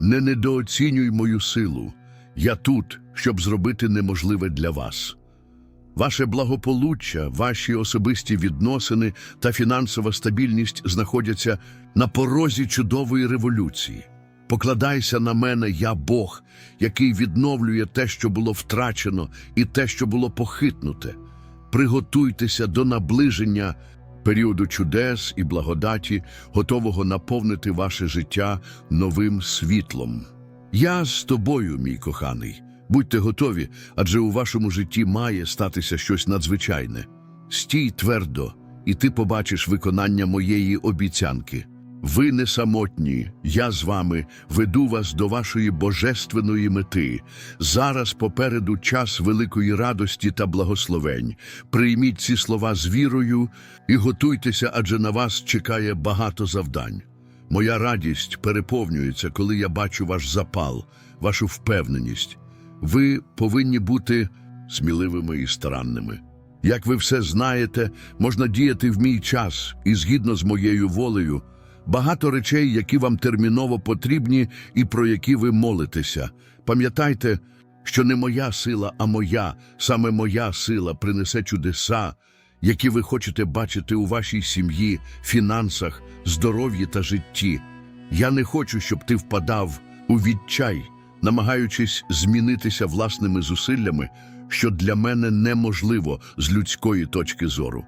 Не недооцінюй мою силу. Я тут, щоб зробити неможливе для вас. Ваше благополуччя, ваші особисті відносини та фінансова стабільність знаходяться на порозі чудової революції. Покладайся на мене, я Бог, який відновлює те, що було втрачено, і те, що було похитнуте. Приготуйтеся до наближення періоду чудес і благодаті, готового наповнити ваше життя новим світлом. Я з тобою, мій коханий. Будьте готові, адже у вашому житті має статися щось надзвичайне. Стій твердо, і ти побачиш виконання моєї обіцянки. Ви не самотні, я з вами веду вас до вашої божественної мети. Зараз попереду час великої радості та благословень. Прийміть ці слова з вірою і готуйтеся, адже на вас чекає багато завдань. Моя радість переповнюється, коли я бачу ваш запал, вашу впевненість. Ви повинні бути сміливими і старанними. Як ви все знаєте, можна діяти в мій час і згідно з моєю волею. Багато речей, які вам терміново потрібні і про які ви молитеся. Пам'ятайте, що не моя сила, а моя, саме моя сила принесе чудеса, які ви хочете бачити у вашій сім'ї, фінансах, здоров'ї та житті. Я не хочу, щоб ти впадав у відчай, намагаючись змінитися власними зусиллями, що для мене неможливо з людської точки зору.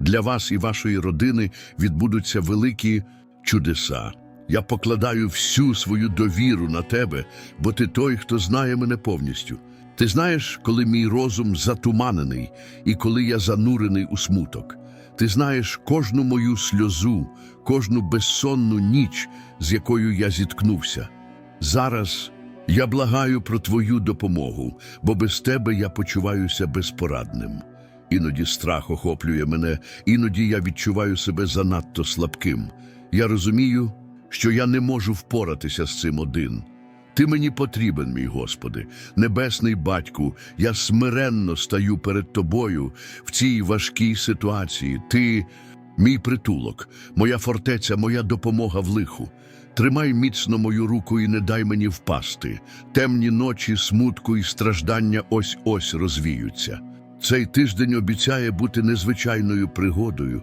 Для вас і вашої родини відбудуться великі чудеса. Я покладаю всю свою довіру на тебе, бо ти той, хто знає мене повністю. Ти знаєш, коли мій розум затуманений і коли я занурений у смуток. Ти знаєш кожну мою сльозу, кожну безсонну ніч, з якою я зіткнувся. Зараз я благаю про твою допомогу, бо без тебе я почуваюся безпорадним. Іноді страх охоплює мене, іноді я відчуваю себе занадто слабким. Я розумію, що я не можу впоратися з цим один. Ти мені потрібен, мій Господи, небесний батьку, я смиренно стаю перед тобою в цій важкій ситуації. Ти мій притулок, моя фортеця, моя допомога в лиху. Тримай міцно мою руку і не дай мені впасти. Темні ночі, смутку і страждання ось ось розвіються. Цей тиждень обіцяє бути незвичайною пригодою,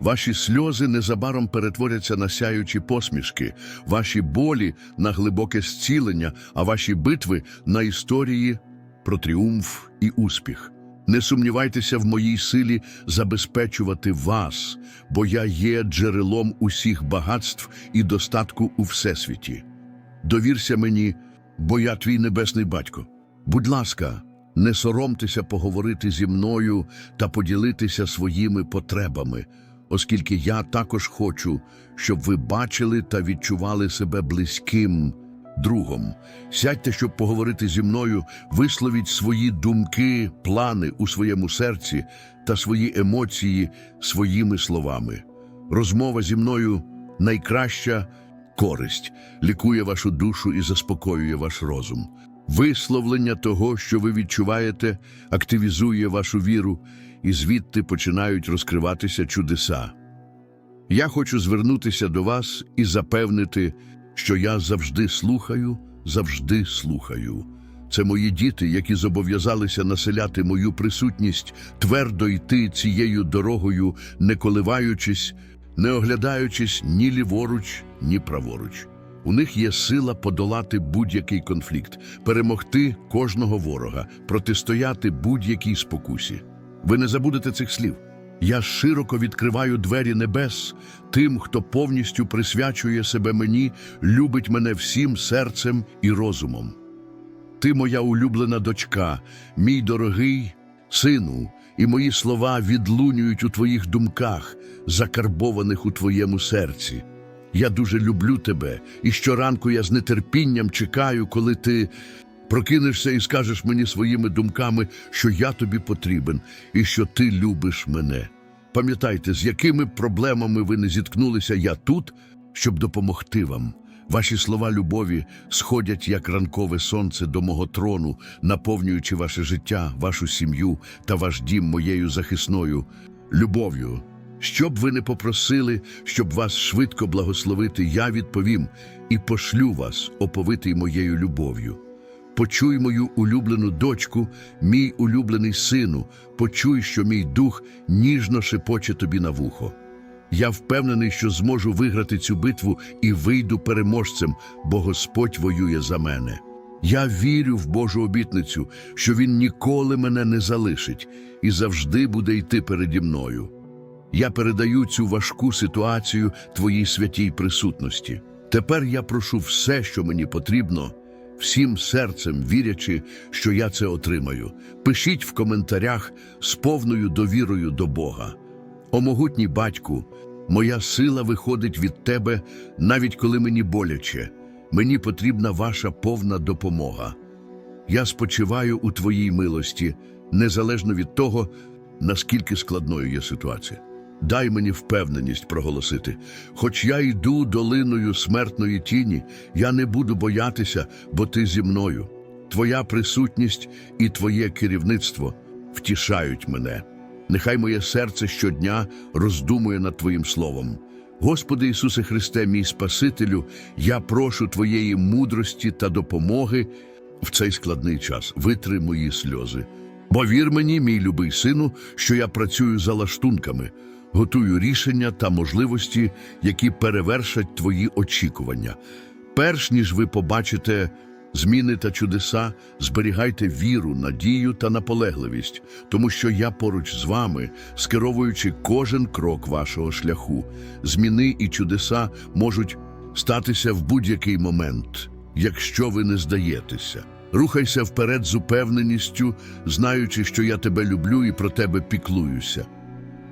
Ваші сльози незабаром перетворяться на сяючі посмішки, ваші болі на глибоке зцілення, а ваші битви на історії про тріумф і успіх. Не сумнівайтеся в моїй силі забезпечувати вас, бо я є джерелом усіх багатств і достатку у всесвіті. Довірся мені, бо я твій небесний батько. Будь ласка, не соромтеся поговорити зі мною та поділитися своїми потребами, оскільки я також хочу, щоб ви бачили та відчували себе близьким другом. Сядьте, щоб поговорити зі мною, висловіть свої думки, плани у своєму серці та свої емоції своїми словами. Розмова зі мною найкраща користь, лікує вашу душу і заспокоює ваш розум. Висловлення того, що ви відчуваєте, активізує вашу віру, і звідти починають розкриватися чудеса. Я хочу звернутися до вас і запевнити, що я завжди слухаю, завжди слухаю. Це мої діти, які зобов'язалися населяти мою присутність, твердо йти цією дорогою, не коливаючись, не оглядаючись ні ліворуч, ні праворуч. У них є сила подолати будь-який конфлікт, перемогти кожного ворога, протистояти будь-якій спокусі. Ви не забудете цих слів. Я широко відкриваю двері небес тим, хто повністю присвячує себе мені, любить мене всім серцем і розумом. Ти моя улюблена дочка, мій дорогий сину, і мої слова відлунюють у твоїх думках, закарбованих у твоєму серці. Я дуже люблю тебе, і щоранку я з нетерпінням чекаю, коли ти Прокинешся і скажеш мені своїми думками, що я тобі потрібен і що ти любиш мене. Пам'ятайте, з якими проблемами ви не зіткнулися, я тут, щоб допомогти вам. Ваші слова любові сходять як ранкове сонце до мого трону, наповнюючи ваше життя, вашу сім'ю та ваш дім моєю захисною любов'ю. Що б ви не попросили, щоб вас швидко благословити, я відповім і пошлю вас, оповитий моєю любов'ю. Почуй мою улюблену дочку, мій улюблений сину, почуй, що мій дух ніжно шепоче тобі на вухо. Я впевнений, що зможу виграти цю битву і вийду переможцем, бо Господь воює за мене. Я вірю в Божу обітницю, що Він ніколи мене не залишить і завжди буде йти переді мною. Я передаю цю важку ситуацію Твоїй святій присутності. Тепер я прошу все, що мені потрібно, всім серцем вірячи, що я це отримаю. Пишіть в коментарях з повною довірою до Бога. О могутній батьку, моя сила виходить від тебе, навіть коли мені боляче. Мені потрібна ваша повна допомога. Я спочиваю у твоїй милості, незалежно від того, наскільки складною є ситуація. Дай мені впевненість проголосити. Хоч я йду долиною смертної тіні, я не буду боятися, бо ти зі мною. Твоя присутність і твоє керівництво втішають мене. Нехай моє серце щодня роздумує над Твоїм словом. Господи Ісусе Христе, мій Спасителю, я прошу Твоєї мудрості та допомоги в цей складний час. Витри мої сльози. Бо вір мені, мій любий сину, що я працюю за лаштунками, готую рішення та можливості, які перевершать твої очікування. Перш ніж ви побачите зміни та чудеса, зберігайте віру, надію та наполегливість, тому що я поруч з вами, скеровуючи кожен крок вашого шляху. Зміни і чудеса можуть статися в будь-який момент, якщо ви не здаєтеся. Рухайся вперед з упевненістю, знаючи, що я тебе люблю і про тебе піклуюся.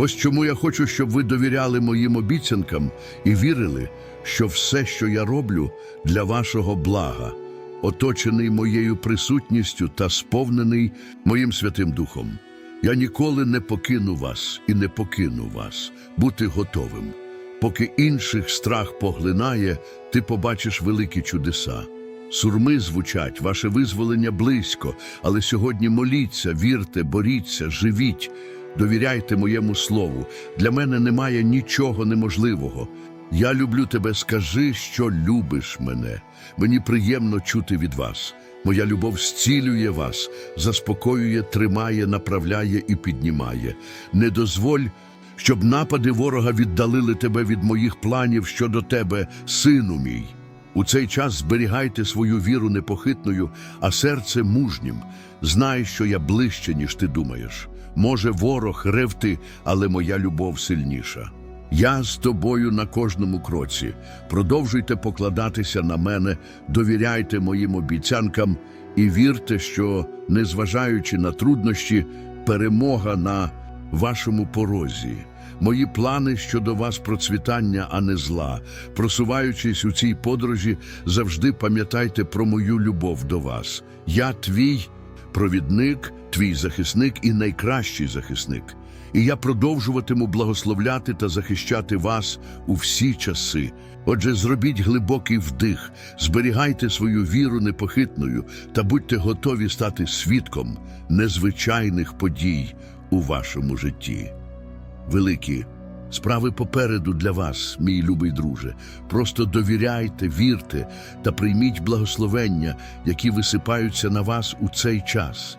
Ось чому я хочу, щоб ви довіряли моїм обіцянкам і вірили, що все, що я роблю, для вашого блага, оточений моєю присутністю та сповнений моїм Святим Духом. Я ніколи не покину вас і не покину вас. Бути готовим. Поки інших страх поглинає, ти побачиш великі чудеса. Сурми звучать, ваше визволення близько, але сьогодні моліться, вірте, боріться, живіть, довіряйте моєму слову. Для мене немає нічого неможливого. Я люблю тебе, скажи, що любиш мене. Мені приємно чути від вас. Моя любов зцілює вас, заспокоює, тримає, направляє і піднімає. Не дозволь, щоб напади ворога віддалили тебе від моїх планів щодо тебе, сину мій. У цей час зберігайте свою віру непохитною, а серце мужнім. Знай, що я ближче, ніж ти думаєш. Може, ворог ревти, але моя любов сильніша. Я з тобою на кожному кроці. Продовжуйте покладатися на мене, довіряйте моїм обіцянкам і вірте, що, незважаючи на труднощі, перемога на вашому порозі. Мої плани щодо вас процвітання, а не зла. Просуваючись у цій подорожі, завжди пам'ятайте про мою любов до вас. Я твій провідник, твій захисник і найкращий захисник. І я продовжуватиму благословляти та захищати вас у всі часи. Отже, зробіть глибокий вдих, зберігайте свою віру непохитною та будьте готові стати свідком незвичайних подій у вашому житті. великі. Справи попереду для вас, мій любий друже. Просто довіряйте, вірте та прийміть благословення, які висипаються на вас у цей час.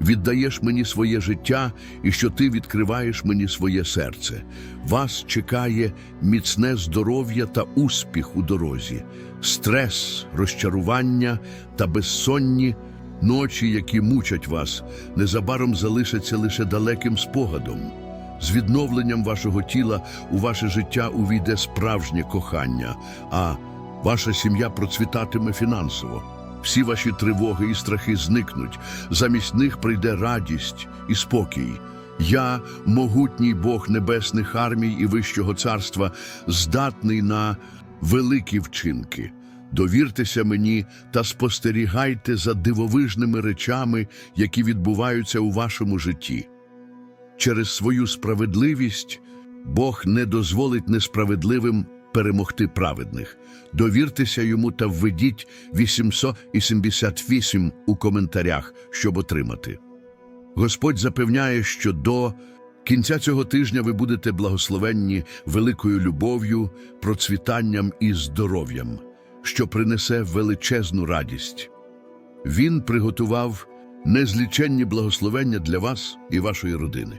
віддаєш мені своє життя і що ти відкриваєш мені своє серце. Вас чекає міцне здоров'я та успіх у дорозі, стрес, розчарування та безсонні ночі, які мучать вас, незабаром залишаться лише далеким спогадом. З відновленням вашого тіла у ваше життя увійде справжнє кохання, а ваша сім'я процвітатиме фінансово. Всі ваші тривоги і страхи зникнуть, замість них прийде радість і спокій. Я, могутній Бог небесних армій і Вищого царства, здатний на великі вчинки. Довіртеся мені та спостерігайте за дивовижними речами, які відбуваються у вашому житті. Через свою справедливість Бог не дозволить несправедливим перемогти праведних. Довіртеся йому та введіть 878 у коментарях, щоб отримати. Господь запевняє, що до кінця цього тижня ви будете благословенні великою любов'ю, процвітанням і здоров'ям, що принесе величезну радість. Він приготував незліченні благословення для вас і вашої родини.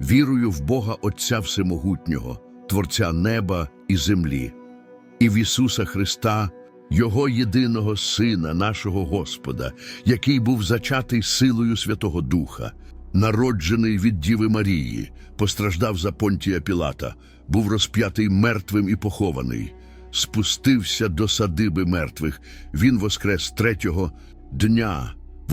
вірою в Бога Отця Всемогутнього, Творця неба і землі, і в Ісуса Христа, Його єдиного Сина, нашого Господа, який був зачатий силою Святого Духа, народжений від Діви Марії, постраждав за Понтія Пілата, був розп'ятий мертвим і похований, спустився до садиби мертвих. Він воскрес третього дня,